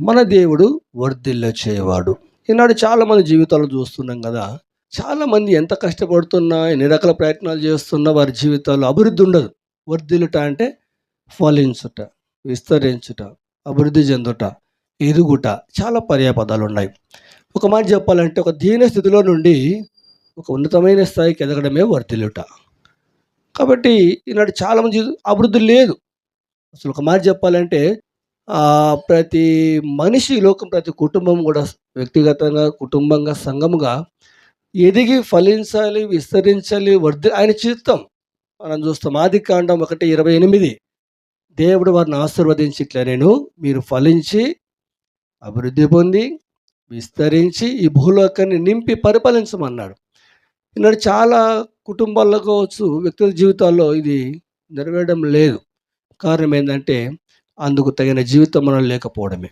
మన దేవుడు వర్ధిల్ల చేయవాడు. ఈనాడు చాలామంది జీవితాలు చూస్తున్నాం కదా. చాలామంది ఎంత కష్టపడుతున్నా ఎన్ని రకాల ప్రయత్నాలు చేస్తున్నా వారి జీవితాల్లో అభివృద్ధి ఉండదు. వర్ధిల్లుట అంటే ఫలించుట విస్తరించుట అభివృద్ధి చెందుట ఎదుగుట చాలా పర్యాపదాలు ఉన్నాయి. ఒక మాట చెప్పాలంటే ఒక దీన స్థితిలో నుండి ఒక ఉన్నతమైన స్థాయికి ఎదగడమే వర్ధిల్లుట. కాబట్టి ఈనాడు చాలామంది అభివృద్ధి లేదు. అసలు ఒక మాట చెప్పాలంటే ప్రతి మనిషి లోకం ప్రతి కుటుంబం కూడా వ్యక్తిగతంగా కుటుంబంగా సంఘముగా ఎదిగి ఫలించాలి విస్తరించాలి వర్ధి ఆయన చిత్తం. మనం చూస్తాం ఆది కాండం ఒకటి ఇరవై ఎనిమిది. దేవుడు వారిని ఆశీర్వదించి ఇట్లా నేను మీరు ఫలించి అభివృద్ధి పొంది విస్తరించి ఈ భూలోకాన్ని నింపి పరిపాలించమన్నాడు. ఈనాడు చాలా కుటుంబాల్లో కావచ్చు వ్యక్తుల జీవితాల్లో ఇది నెరవేరడం లేదు. కారణం ఏంటంటే అందుకు తగిన జీవితం మనం లేకపోవడమే.